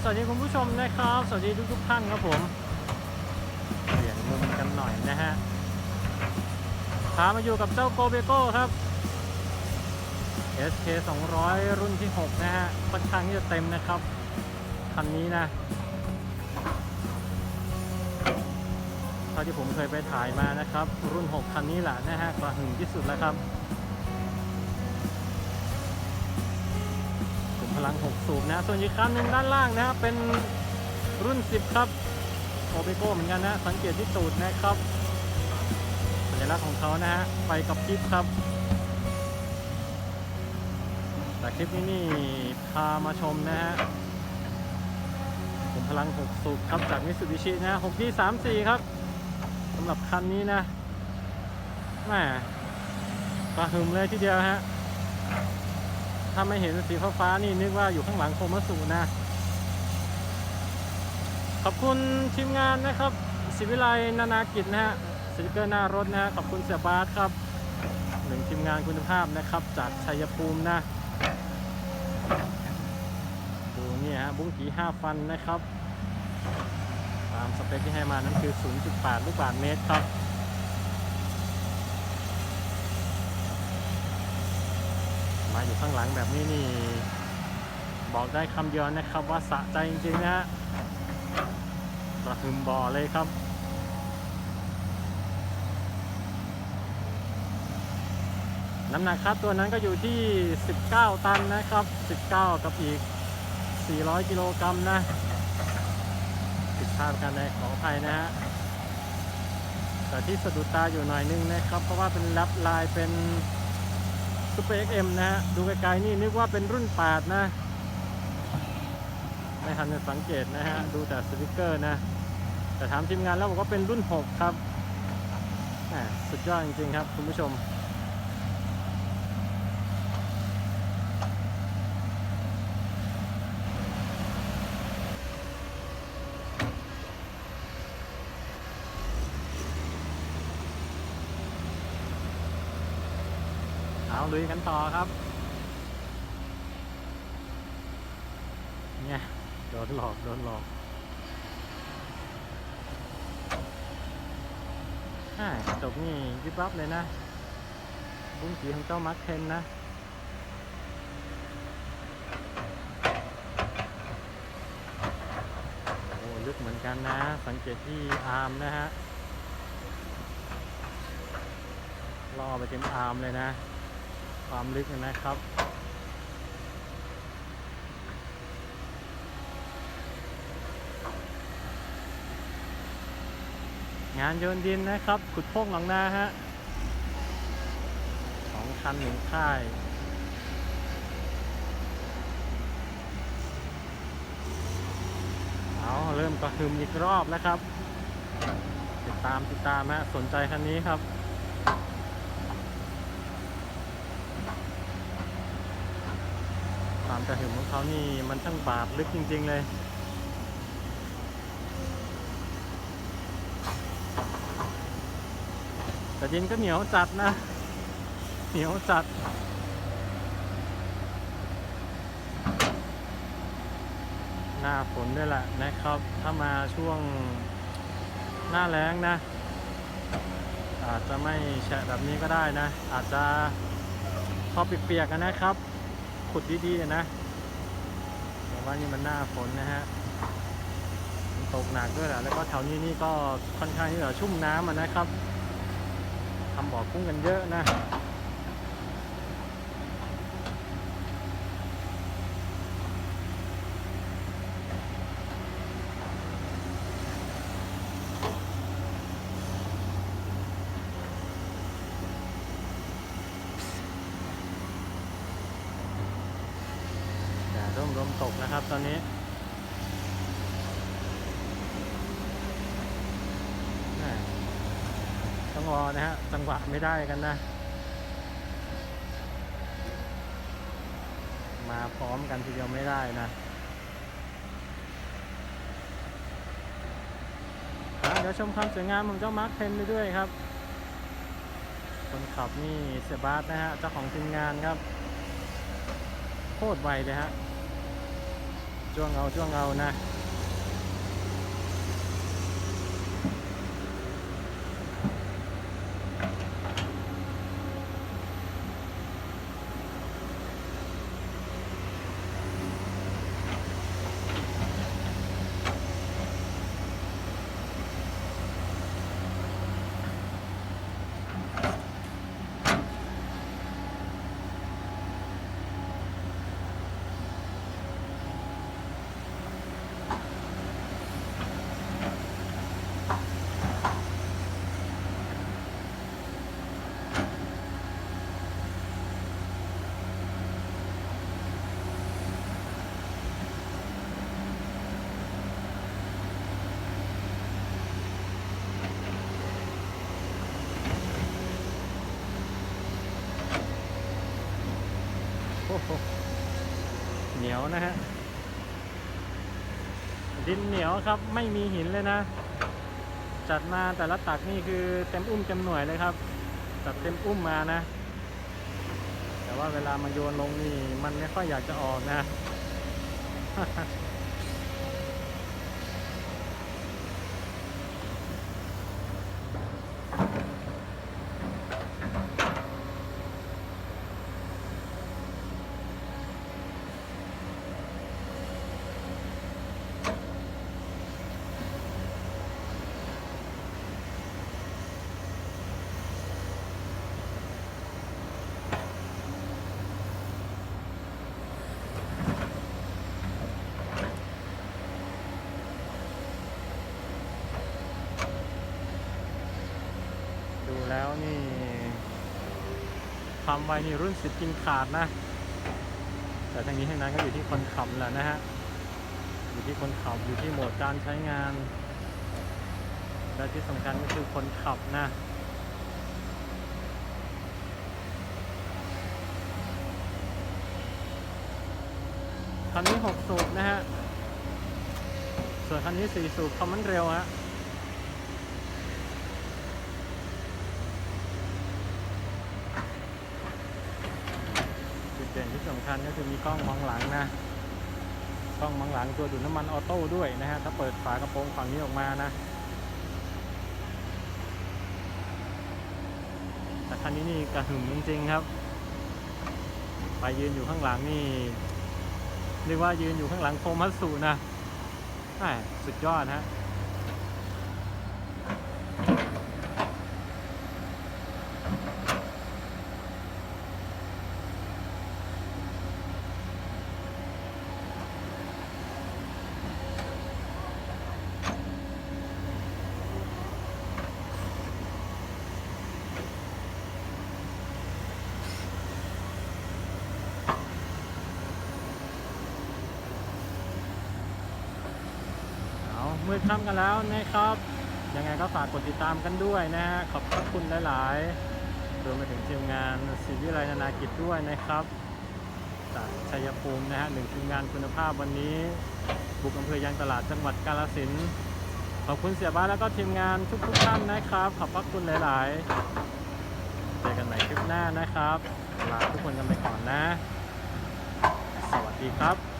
สวัสดีคุณผู้ชมนะครับ สวัสดีทุกทุกๆท่านครับผมเปลี่ยนมุมกันหน่อยนะฮะพามาอยู่กับเจ้าโกเบโก้ครับ SK 200 รุ่นที่ 6 นะฮะค่อนข้างที่จะเต็มนะครับ คันนี้นะเท่าที่ผมเคยไปถ่ายมานะครับ รุ่น 6 คันนี้แหละนะฮะกระหึ่มที่สุดแล้วครับ ลัง 6 สูบนะ ส่วนอีกคันหนึ่งด้านล่างนะเป็นรุ่น 10 ครับโอเบโก้เหมือนกันนะ สังเกตที่ตูดนะครับ สัญลักษณ์ของเขานะฮะไปกับคลิปครับ แต่คลิปนี้นี่พามาชมนะฮะผมพลัง 6 สูบครับ จากมิ t ูบิชินะ6ที่34 ครับสำหรับคันนี้นะแม่กระหึมเลยทีเดียวฮะ ถ้าไม่เห็นสีฟ้าๆนี่นึกว่าอยู่ข้างหลังโคมัสุนะ ขอบคุณทีมงานนะครับศิวิไลนานากิจนะฮะสติกเกอร์หน้ารถนะฮะขอบคุณเสียบาสครับหนึ่งทีมงานคุณภาพนะครับ จากชัยภูมินะดูนี่ฮะบุ้งกี5ฟันนะครับ ตามสเปคที่ให้มานั้นคือ 0.8 ลูกบาศก์เมตรครับ มาอยู่ข้างหลังแบบนี้นี่ บอกได้คำเดียวนะครับว่าสะใจจริงๆนะฮะกระหึ่มบ่อเลยครับน้ำหนักครับตัวนั้นก็อยู่ที่ 19 ตันนะครับ 19 กับอีก 400 กิโลกรัมนะผิดพลาดกันในขออภัยนะฮะ แต่ที่สะดุดตาอยู่หน่อยนึงนะครับ เพราะว่าเป็นแรปลายเป็น ซูเปอร์เอ็กเอ็มนะฮะ ดูไกลๆนี่นึกว่าเป็นรุ่น 8 นะ ไม่ทันสังเกตนะฮะ ดูแต่สติกเกอร์นะ แต่ถามทีมงานแล้วบอกว่าเป็นรุ่น 6 ครับ สุดยอดจริงๆครับ คุณผู้ชม เอาลุยกันต่อครับ เนี่ยโดนหลอกโดนหลอกจกนี่ยิบวับเลยนะบุ้งสีของเจ้ามาร์คเทนนะโอ้ลึกเหมือนกันนะ สังเกตที่อาร์มนะฮะล่อไปเต็มอาร์มเลยนะ ความลึกนะครับ งานโยนดินนะครับ ขุดโพกหลังนาฮะสองคันหนึ่งค่ายเอาเริ่มกระหึมอีกรอบแล้วครับ ติดตามติดตามฮะสนใจคันนี้ครับ ความ กระหึ่มของเขานี่มันช่างบาดลึกจริง ๆ เลย แต่ดินก็เหนียวจัดนะ เหนียวจัดหน้าฝนด้วยแหละนะครับ ถ้ามาช่วงหน้าแล้งนะ อาจจะไม่แฉะแบบนี้ก็ได้นะ อาจจะพอเปียกๆกันนะครับ ขุดดีๆนะแต่ว่านี่มันหน้าฝนนะฮะตกหนักด้วยแหละแล้วก็แถวนี้นี่ก็ค่อนข้างที่จะชุ่มน้ำนะครับทำบ่อกุ้งกันเยอะนะ มตกนะครับตอนนี้ต้องรอนะฮะจังหวะไม่ได้กันนะ มาพร้อมกันทีเดียวไม่ได้นะอะเดี๋ยวชมความสวยงามของเจ้ามาร์คเทนไปด้วยครับ คนขับนี่เซบาสนะฮะ เจ้าของทีมงานครับ โคตรไวเลยฮะ จ้วงเอาจ้วงเอานะ เหนียวนะฮะ ดินเหนียวครับไม่มีหินเลยนะ จัดมาแต่ละตักนี่คือเต็มอุ้มเต็มหน่วยเลยครับ จัดเต็มอุ้มมานะ แต่ว่าเวลามาโยนลงนี่มันไม่ค่อยอยากจะออกนะ ดูแล้วนี่ ทำไว้นี่รุ่นสิบกินขาดนะ แต่ทั้งนี้ทั้งนั้นก็อยู่ที่คนขับแหละนะฮะ อยู่ที่คนขับอยู่ที่โหมดการใช้งาน และที่สำคัญก็คือคนขับนะคันนี้ 6 สูบนะฮะ ส่วนคันนี้ 4 สูบความมันเร็วฮะ จุดเด่นที่สำ คัญก็คือมีกล้องมองหลังนะกล้องมองหลังตัวดูดน้ำมันออโต้ด้วยนะฮะถ้าเปิดฝากระโปรงฝั่งนี้ออกมานะแต่คันนี้นี่กระหึ่มจริงๆครับไปยืนอยู่ข้างหลังนี่เรียกว่ายืนอยู่ข้างหลังโคมัตสุนะแหม่สุดยอดฮะ ค่ำกันแล้วนะครับ ยังไงก็ฝากกดติดตามกันด้วยนะฮะ ขอบพระคุณหลายๆ รวมไปถึงทีมงานศิวิไลนานากิจด้วยนะครับจากชัยภูมินะฮะหนึ่งทีมงานคุณภาพวันนี้ บุกอำเภอยางตลาดจังหวัดกาฬสินธุ์ขอบคุณเสียบ้านแล้วก็ทีมงานทุกๆท่านนะครับ ขอบพระคุณหลายๆ เจอกันใหม่คลิปหน้านะครับ ลาทุกคนกันไปก่อนนะ สวัสดีครับ